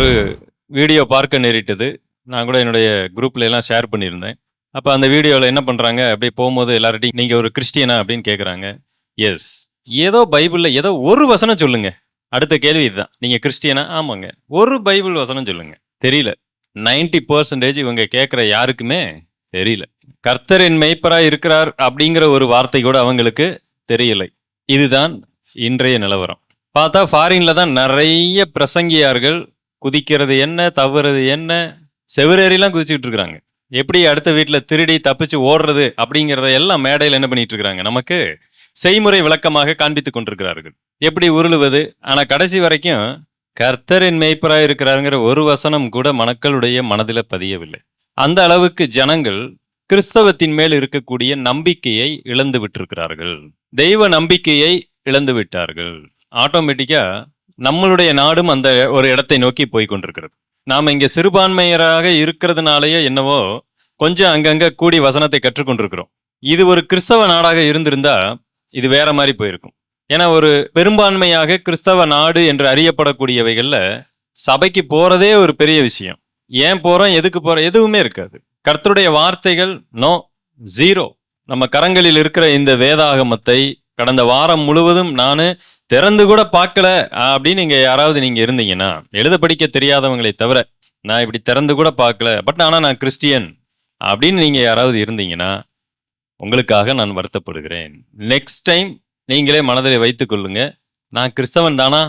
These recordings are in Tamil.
ஒரு வீடியோ பார்க்க நேரிட்டது. நான் கூட என்னுடைய குரூப்ல எல்லாம் ஷேர் பண்ணியிருந்தேன். அப்போ அந்த வீடியோவில் என்ன பண்ணுறாங்க அப்படியே போகும்போது எல்லார்ட்டையும் நீங்கள் ஒரு கிறிஸ்டியனா? அப்படின்னு கேட்குறாங்க எஸ் ஏதோ பைபிளில் ஏதோ ஒரு வசனம் சொல்லுங்க. அடுத்த கேள்வி இதுதான். நீங்கள் கிறிஸ்டியனா? ஆமாங்க. ஒரு பைபிள் வசனம் சொல்லுங்க. தெரியல. 90% பர்சன்டேஜ் இவங்க கேட்குற யாருக்குமே தெரியல. கர்த்தரின் மெய்ப்பராக இருக்கிறார் அப்படிங்கிற ஒரு வார்த்தை கூட அவங்களுக்கு தெரியலை. இதுதான் இன்றைய நிலவரம். பார்த்தா ஃபாரின்ல தான் நிறைய பிரசங்கியார்கள் குதிக்கிறது என்ன தவறுறது என்ன? செவரேறிலாம் குதிச்சுக்கிட்டு இருக்கிறாங்க எப்படி அடுத்த வீட்டில் திருடி தப்பிச்சு ஓடுறது அப்படிங்கிறத எல்லாம் மேடையில் என்ன பண்ணிட்டு இருக்கிறாங்க நமக்கு செய்முறை விளக்கமாக காண்பித்து கொண்டிருக்கிறார்கள். எப்படி உருளுவது? ஆனால் கடைசி வரைக்கும் கர்த்தரின் மேய்ப்பராக இருக்கிறாருங்கிற ஒரு வசனம் கூட மக்களுடைய மனதில் பதியவில்லை. அந்த அளவுக்கு ஜனங்கள் கிறிஸ்தவத்தின் மேல் இருக்கக்கூடிய நம்பிக்கையை இழந்து விட்டிருக்கிறார்கள். தெய்வ நம்பிக்கையை இழந்து விட்டார்கள். ஆட்டோமேட்டிக்காக நம்மளுடைய நாடும் அந்த ஒரு இடத்தை நோக்கி போய் கொண்டிருக்கிறது நாம் இங்கே சிறுபான்மையராக இருக்கிறதுனாலேயே என்னவோ கொஞ்சம் அங்கங்கே கூடி வசனத்தை கற்றுக்கொண்டிருக்கிறோம். இது ஒரு கிறிஸ்தவ நாடாக இருந்திருந்தா இது வேற மாதிரி போயிருக்கும். ஏன்னா ஒரு பெரும்பான்மையாக கிறிஸ்தவ நாடு என்று அறியப்படக்கூடியவைகளில் சபைக்கு போகிறதே ஒரு பெரிய விஷயம். ஏன் போகிறோம் எதுக்கு போகிறோம் எதுவுமே இருக்காது. கர்த்தருடைய வார்த்தைகள் நோ ஜீரோ. நம்ம கரங்களில் இருக்கிற இந்த வேதாகமத்தை கடந்த வாரம் முழுவதும் நான் திறந்து கூட பார்க்கல. அப்படின்னு நீங்கள் யாராவது நீங்கள் இருந்தீங்கன்னா எழுத படிக்க தெரியாதவங்களை தவிர நான் இப்படி திறந்து கூட பார்க்கல. பட் ஆனால் நான் கிறிஸ்டியன் அப்படின்னு நீங்கள் யாராவது இருந்தீங்கன்னா உங்களுக்காக நான் வருத்தப்படுகிறேன். நெக்ஸ்ட் டைம் நீங்களே மனதில் வைத்துக்கொள்ளுங்க நான் கிறிஸ்தவன் தானா?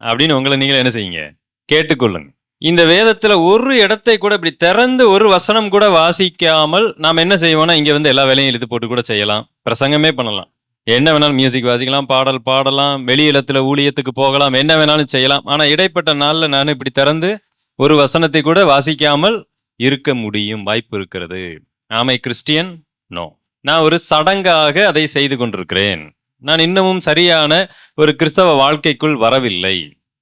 அப்படின்னு உங்களை நீங்களே என்ன செய்யுங்க? கேட்டுக்கொள்ளுங்க. இந்த வேதத்தில் ஒரு இடத்தை கூட இப்படி திறந்து ஒரு வசனம் கூட வாசிக்காமல் நாம் என்ன செய்வோம்னா இங்கே வந்து எல்லா வேலையும் எழுதி போட்டு கூட செய்யலாம். பிரசங்கமே பண்ணலாம். என்ன வேணாலும் மியூசிக் வாசிக்கலாம் பாடல் பாடலாம் வெளியிடத்துல ஊழியத்துக்கு போகலாம் என்ன வேணாலும் செய்யலாம். ஆனால் இடைப்பட்ட நாளில் நான் இப்படி திறந்து ஒரு வசனத்தை கூட வாசிக்காமல் இருக்க முடியும் வாய்ப்பு இருக்கிறது. ஆமை கிறிஸ்டியன் நோ நான் ஒரு சடங்காக அதை செய்து கொண்டிருக்கிறேன். நான் இன்னமும் சரியான ஒரு கிறிஸ்தவ வாழ்க்கைக்குள் வரவில்லை.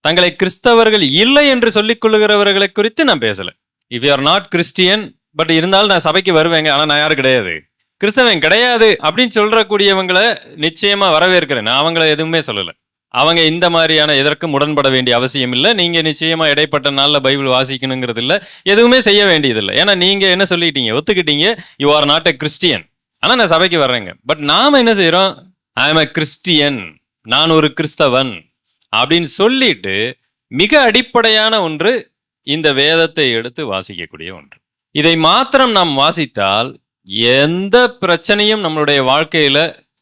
தங்களை கிறிஸ்தவர்கள் இல்லை என்று சொல்லிக் கொள்ளுகிறவர்களை குறித்து நான் பேசல. If you are not Christian but இருந்தாலும் நான் சபைக்கு வருவேங்க ஆனால் நான் யாரும் கிடையாது. கிறிஸ்தவன் கிடையாது அப்படின்னு சொல்றக்கூடியவங்களை நிச்சயமா வரவேற்கிறேன். நான் அவங்கள எதுவுமே சொல்லலை. அவங்க இந்த மாதிரியான எதற்கும் உடன்பட வேண்டிய அவசியம் இல்லை. நீங்க நிச்சயமா இடைப்பட்ட நாளில் பைபிள் வாசிக்கணுங்கிறது இல்லை. எதுவுமே செய்ய வேண்டியதில்லை. ஏன்னா நீங்க என்ன சொல்லிட்டீங்க ஒத்துக்கிட்டீங்க. You are not a Christian ஆனா நான் சபைக்கு வர்றேங்க. பட் நாம என்ன செய்யறோம் ஐ எம் எ கிறிஸ்டியன் நான் ஒரு கிறிஸ்தவன். அப்படின்னு சொல்லிட்டு மிக அடிப்படையான ஒன்று இந்த வேதத்தை எடுத்து வாசிக்கக்கூடிய ஒன்று. இதை மாத்திரம் நாம் வாசித்தால் எந்த பிரச்சனையும் நம்மளுடைய வாழ்க்கையில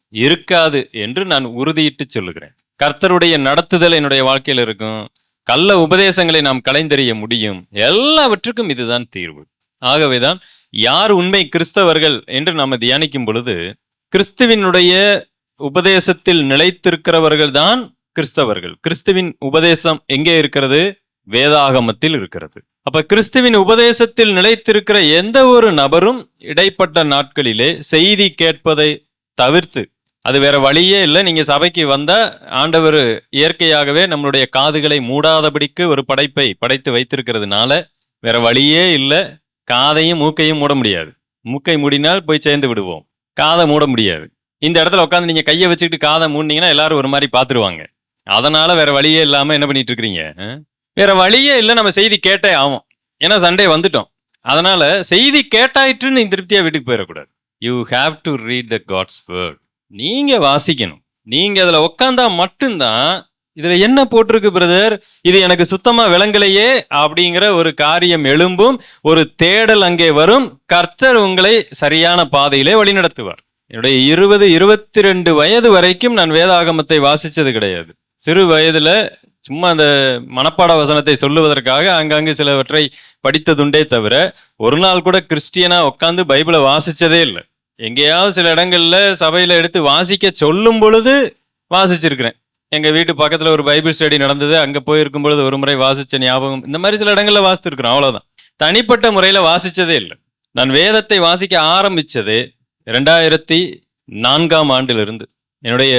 இருக்காது என்று நான் உறுதியிட்டு சொல்லுகிறேன். கர்த்தருடைய நடத்துதல் என்னுடைய வாழ்க்கையில் இருக்கும். கள்ள உபதேசங்களை நாம் கலைந்தெறிய முடியும். எல்லாவற்றுக்கும் இதுதான் தீர்வு. ஆகவேதான் யார் உண்மை கிறிஸ்தவர்கள் என்று நாம் தியானிக்கும் பொழுது கிறிஸ்துவினுடைய உபதேசத்தில் நிலைத்திருக்கிறவர்கள் தான் கிறிஸ்தவர்கள். கிறிஸ்துவின் உபதேசம் எங்கே இருக்கிறது? வேதாகமத்தில் இருக்கிறது. அப்ப கிறிஸ்துவின் உபதேசத்தில் நிலைத்திருக்கிற எந்த ஒரு நபரும் இடைப்பட்ட நாட்களிலே செய்தி கேட்பதை தவிர்த்து அது வேற வழியே இல்லை நீங்க சபைக்கு வந்தா ஆண்டவர் இயற்கையாகவே நம்மளுடைய காதுகளை மூடாதபடிக்கு ஒரு படைப்பை படைத்து வைத்திருக்கிறதுனால வேற வழியே இல்லை காதையும் மூக்கையும் மூட முடியாது. மூக்கை மூடினால் போய் சேர்ந்து விடுவோம் காதை மூட முடியாது. இந்த இடத்துல உட்காந்து நீங்க கையை வச்சுக்கிட்டு காதை மூடினீங்கன்னா எல்லாரும் ஒரு மாதிரி பார்த்துருவாங்க. அதனால வேற வழியே இல்லாம என்ன பண்ணிட்டு இருக்கிறீங்க வேற வழியே இல்லை நம்ம செய்தி கேட்டே ஆகும் ஏன்னா சண்டே வந்துட்டோம். அதனால செய்தி கேட்டாயிட்டுன்னு நீ திருப்தியாக வீட்டுக்கு போயிடக்கூடாது. You have to read the God's word நீங்க வாசிக்கணும். நீங்க அதில் உட்காந்தா மட்டும்தான் இதில் என்ன போட்டிருக்கு பிரதர் இது எனக்கு சுத்தமாக விளங்கலையே அப்படிங்கிற ஒரு காரியம் எழும்பும் ஒரு தேடல் அங்கே வரும். கர்த்தர் உங்களை சரியான பாதையிலே வழிநடத்துவார். என்னுடைய இருபது இருபத்தி ரெண்டு வயது வரைக்கும் நான் வேதாகமத்தை வாசித்தது கிடையாது. சிறு வயதில் சும்மா அந்த மனப்பாட வசனத்தை சொல்லுவதற்காக அங்கங்கு சிலவற்றை படித்ததுண்டே தவிர ஒரு நாள் கூட கிறிஸ்டியனா உட்காந்து பைபிளை வாசிச்சதே இல்லை. எங்கேயாவது சில இடங்கள்ல சபையில எடுத்து வாசிக்க சொல்லும் பொழுது வாசிச்சிருக்கிறேன். எங்க வீட்டு பக்கத்துல ஒரு பைபிள் ஸ்டடி நடந்தது அங்க போயிருக்கும் பொழுது ஒரு முறை வாசிச்ச ஞாபகம் இந்த மாதிரி சில இடங்கள்ல வாசித்திருக்கிறேன் அவ்வளவுதான். தனிப்பட்ட முறையில வாசிச்சதே இல்லை. நான் வேதத்தை வாசிக்க ஆரம்பிச்சது ரெண்டாயிரத்தி நான்காம் ஆண்டிலிருந்து. என்னுடைய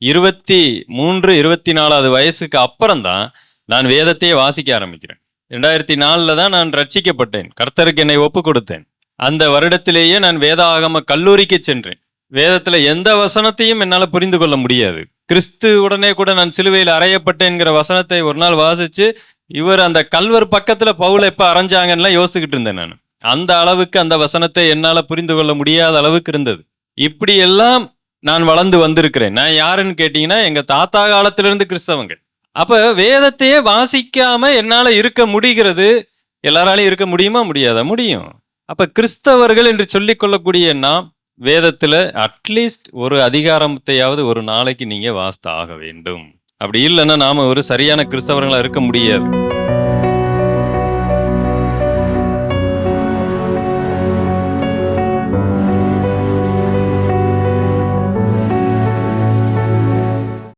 இருபத்தி மூன்று இருபத்தி நாலாவது வயசுக்கு அப்புறம்தான் நான் வேதத்தையே வாசிக்க ஆரம்பிக்கிறேன். ரெண்டாயிரத்தி நாலில் தான் நான் ரட்சிக்கப்பட்டேன். கர்த்தருக்கு என்னை ஒப்பு கொடுத்தேன். அந்த வருடத்திலேயே நான் வேதாகம கல்லூரிக்கு சென்றேன். வேதத்தில் எந்த வசனத்தையும் என்னால் புரிந்து கொள்ள முடியாது. கிறிஸ்து உடனே கூட நான் சிலுவையில் அறையப்பட்டேங்கிற வசனத்தை ஒரு நாள் வாசித்து இவர் அந்த கல்வர் பக்கத்தில் பவுல எப்போ அரைஞ்சாங்கன்னு யோசிச்சுக்கிட்டு இருந்தேன் நான். அந்த அளவுக்கு அந்த வசனத்தை என்னால் புரிந்து கொள்ள முடியாத அளவுக்கு இருந்தது. இப்படி எல்லாம் நான் வளர்ந்து வந்திருக்கிறேன். நான் யாருன்னு கேட்டீங்கன்னா எங்க தாத்தா காலத்திலிருந்து கிறிஸ்தவங்க அப்ப வேதத்தையே வாசிக்காம என்னால இருக்க முடிகிறது? எல்லாராலையும் இருக்க முடியுமா? முடியாதா? முடியும். அப்ப கிறிஸ்தவர்கள் என்று சொல்லிக் கொள்ளக்கூடிய நாம் வேதத்துல அட்லீஸ்ட் ஒரு அதிகாரத்தையாவது ஒரு நாளைக்கு நீங்க வாசித்து ஆக வேண்டும். அப்படி இல்லைன்னா நாம ஒரு சரியான கிறிஸ்தவர்களா இருக்க முடியாது.